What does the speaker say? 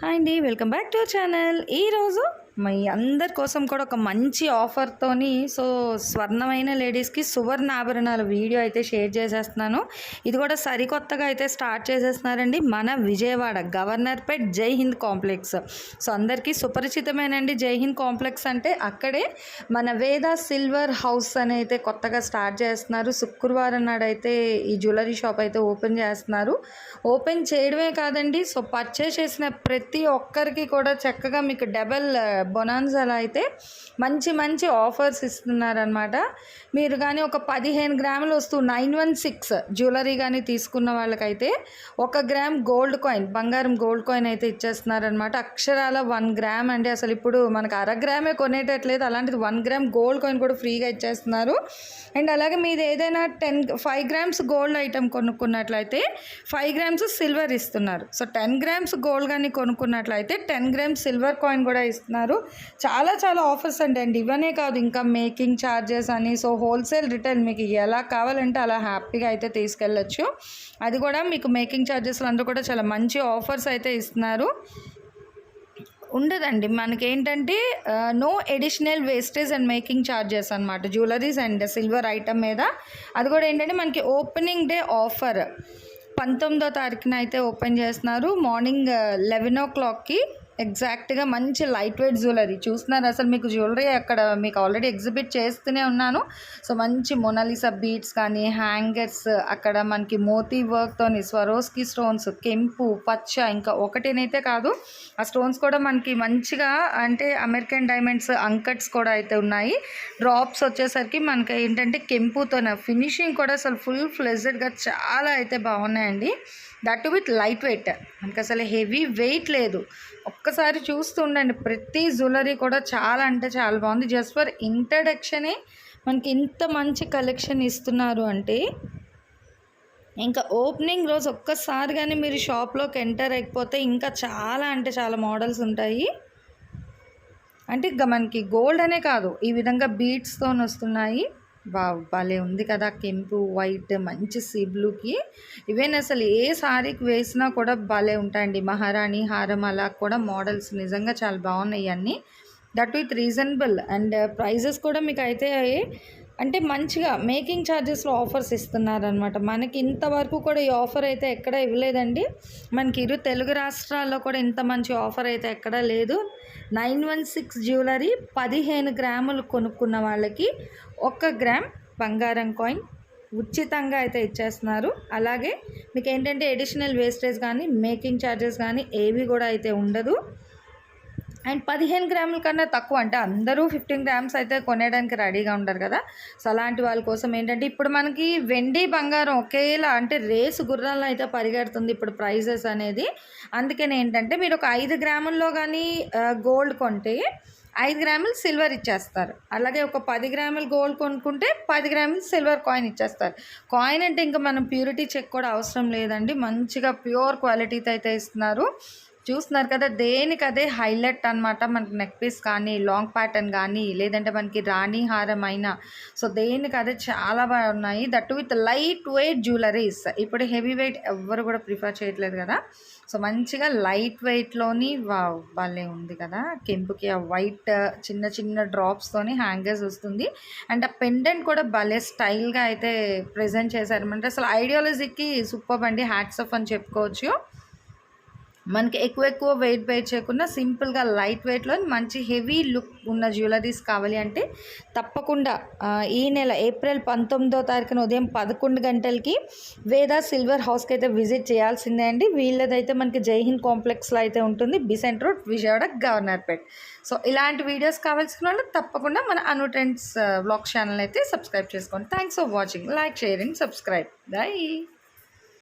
Hi అండి welcome back to channel. ఈరోజు మీ అందరి కోసం కూడా ఒక మంచి ఆఫర్తోని సో స్వర్ణమైన లేడీస్కి సువర్ణ ఆభరణాల వీడియో అయితే షేర్ చేసేస్తున్నాను. ఇది కూడా సరికొత్తగా అయితే స్టార్ట్ చేసేస్తున్నారండి మన విజయవాడ గవర్నర్పేట్ జై హింద్ కాంప్లెక్స్. సో అందరికీ సుపరిచితమేనండి జై హింద్ కాంప్లెక్స్ అంటే అక్కడే మన వేద సిల్వర్ హౌస్ అని అయితే కొత్తగా స్టార్ట్ చేస్తున్నారు. శుక్రవారం నాడైతే ఈ జ్యువెలరీ షాప్ అయితే ఓపెన్ చేస్తున్నారు. ఓపెన్ చేయడమే కాదండి సో పర్చేస్ చేసిన ప్రతి ఒక్కరికి కూడా చక్కగా మీకు డబల్ బొనాన్సాలో అయితే మంచి మంచి ఆఫర్స్ ఇస్తున్నారనమాట మీరు కానీ ఒక పదిహేను గ్రాములు వస్తూ నైన్ వన్ సిక్స్ జ్యువెలరీ కానీ తీసుకున్న వాళ్ళకైతే ఒక గ్రామ్ గోల్డ్ కాయిన్ బంగారం గోల్డ్ కాయిన్ అయితే ఇచ్చేస్తున్నారనమాట అక్షరాల వన్ గ్రామ్ అండి. అసలు ఇప్పుడు మనకు అర గ్రామే కొనేటట్లేదు. అలాంటిది వన్ గ్రామ్ గోల్డ్ కాయిన్ కూడా ఫ్రీగా ఇచ్చేస్తున్నారు. అండ్ అలాగే మీది ఏదైనా ten five grams gold item కొనుక్కున్నట్లయితే five grams silver ఇస్తున్నారు. సో టెన్ గ్రామ్స్ గోల్డ్ కానీ కొనుక్కున్నట్లయితే టెన్ గ్రామ్స్ సిల్వర్ కాయిన్ కూడా ఇస్తున్నారు. చాలా చాలా ఆఫర్స్ అండి. అండి ఇవనే కాదు ఇంకా మేకింగ్ ఛార్జెస్ అని సో హోల్సేల్ రిటైల్ మీకు ఎలా కావాలంటే అలా హ్యాపీగా అయితే తీసుకెళ్ళచ్చు. అది కూడా మీకు మేకింగ్ ఛార్జెస్లు అందరూ కూడా చాలా మంచి ఆఫర్స్ అయితే ఇస్తున్నారు. ఉండదండి. మనకి ఏంటంటే no additional wastage and making charges అనమాట జ్యువెలరీస్ అండ్ సిల్వర్ ఐటమ్ మీద. అది కూడా ఏంటంటే మనకి ఓపెనింగ్ డే ఆఫర్ పంతొమ్మిదో తారీఖున అయితే ఓపెన్ చేస్తున్నారు. మార్నింగ్ లెవెన్ ఓ క్లాక్కి ఎగ్జాక్ట్గా మంచి లైట్ వెయిట్ జ్యువెలరీ. చూస్తున్నారు అసలు మీకు జ్యువెలరీ అక్కడ మీకు ఆల్రెడీ ఎగ్జిబిట్ చేస్తూనే ఉన్నాను. సో మంచి మొనాలిసా బీట్స్ కానీ హ్యాంగర్స్ అక్కడ మనకి మోతీ వర్క్తోని స్వరోస్కి స్టోన్స్ కెంపు పచ్చ ఇంకా ఒకటినైతే కాదు ఆ స్టోన్స్ కూడా మనకి మంచిగా అంటే అమెరికన్ డైమండ్స్ అంకట్స్ కూడా అయితే ఉన్నాయి. డ్రాప్స్ వచ్చేసరికి మనకి ఏంటంటే కెంపుతోనే ఫినిషింగ్ కూడా అసలు ఫుల్ ఫ్లెజెడ్గా చాలా అయితే బాగున్నాయండి. That with light weight. మనకి అసలు హెవీ వెయిట్ లేదు. ఒక్కసారి చూస్తుండండి ప్రతి జ్యువెలరీ కూడా చాలా అంటే చాలా బాగుంది. జస్ట్ ఫర్ ఇంట్రడక్షనే మనకి ఇంత మంచి కలెక్షన్ ఇస్తున్నారు అంటే ఇంకా ఓపెనింగ్ రోజు ఒక్కసారి కానీ మీరు షాప్లోకి ఎంటర్ అయిపోతే ఇంకా చాలా అంటే చాలా మోడల్స్ ఉంటాయి. అంటే ఇంకా మనకి గోల్డ్ అనే కాదు. ఈ విధంగా బీట్స్తో వస్తున్నాయి బా భలే ఉంది కదా కెంపు వైట్ మంచి సిబ్లుకి. ఇవేన్ అసలు ఏ శారీకి వేసినా కూడా భలే ఉంటాయండి. మహారాణి హారం అలా కూడా మోడల్స్ నిజంగా చాలా బాగున్నాయి అన్నీ that with reasonable and prices కూడా మీకు అయితే అంటే మంచిగా మేకింగ్ ఛార్జెస్లో ఆఫర్స్ ఇస్తున్నారనమాట మనకి ఇంతవరకు కూడా ఈ ఆఫర్ అయితే ఎక్కడ ఇవ్వలేదండి. మనకి ఇరు తెలుగు రాష్ట్రాల్లో కూడా ఇంత మంచి ఆఫర్ అయితే ఎక్కడా లేదు. నైన్ వన్ సిక్స్ జ్యువెలరీ పదిహేను గ్రాములు కొనుక్కున్న వాళ్ళకి ఒక్క గ్రామ్ బంగారం కాయిన్ ఉచితంగా అయితే ఇచ్చేస్తున్నారు. అలాగే మీకు ఏంటంటే ఎడిషనల్ వేస్టేజ్ కానీ మేకింగ్ ఛార్జెస్ కానీ ఏవి కూడా అయితే ఉండదు. అండ్ పదిహేను గ్రాముల కన్నా తక్కువ అంటే అందరూ ఫిఫ్టీన్ గ్రామ్స్ అయితే కొనేయడానికి రెడీగా ఉంటారు కదా. సో అలాంటి వాళ్ళ కోసం ఏంటంటే ఇప్పుడు మనకి వెండి బంగారం ఒకేలా అంటే రేసు గుర్రాల్లో అయితే పరిగెడుతుంది ఇప్పుడు ప్రైజెస్ అనేది. అందుకని ఏంటంటే మీరు ఒక ఐదు గ్రాముల్లో కానీ గోల్డ్ కొంటే ఐదు గ్రాములు సిల్వర్ ఇచ్చేస్తారు. అలాగే ఒక పది గ్రాములు గోల్డ్ కొనుక్కుంటే పది గ్రాములు సిల్వర్ కాయిన్ ఇచ్చేస్తారు. కాయిన్ అంటే ఇంకా మనం ప్యూరిటీ చెక్ కూడా అవసరం లేదండి. మంచిగా ప్యూర్ క్వాలిటీతో అయితే ఇస్తున్నారు. చూస్తున్నారు కదా దేనికదే హైలైట్ అనమాట మనకి నెక్ పీస్ కానీ లాంగ్ ప్యాటర్న్ కానీ లేదంటే మనకి రాణి హారం అయినా. సో దేనికి అదే చాలా బాగున్నాయి that with light weight jewelleries ఇప్పుడు హెవీ వెయిట్ ఎవరు కూడా ప్రిఫర్ చేయట్లేదు కదా. సో మంచిగా లైట్ వెయిట్లోని వాళ్ళే ఉంది కదా. కెంపుకి ఆ వైట్ చిన్న చిన్న డ్రాప్స్తోని హ్యాంగర్స్ వస్తుంది. అండ్ ఆ పెండెంట్ కూడా భలే స్టైల్గా అయితే ప్రజెంట్ చేశారనమాట అసలు ఐడియాలజీకి సూపర్ అండి. హ్యాట్స్ ఆఫ్ అని చెప్పుకోవచ్చు. మనకి ఎక్కువ ఎక్కువ వెయిట్ వెయిట్ చేయకుండా సింపుల్గా లైట్ వెయిట్లో మంచి హెవీ లుక్ ఉన్న జ్యువెలరీస్ కావాలి అంటే తప్పకుండా ఈ నెల ఏప్రిల్ పంతొమ్మిదో తారీఖున ఉదయం పదకొండు గంటలకి వేదా సిల్వర్ హౌస్కి అయితే విజిట్ చేయాల్సిందే అండి. వీళ్ళదైతే మనకి జైహింద్ కాంప్లెక్స్లో అయితే ఉంటుంది. Besant road Vijayawada Governorpet so ఇలాంటి వీడియోస్ కావాల్సిన వాళ్ళు తప్పకుండా మన అనుటెంట్స్ బ్లాగ్ ఛానల్ అయితే సబ్స్క్రైబ్ చేసుకోండి. Thanks for watching like sharing subscribe bye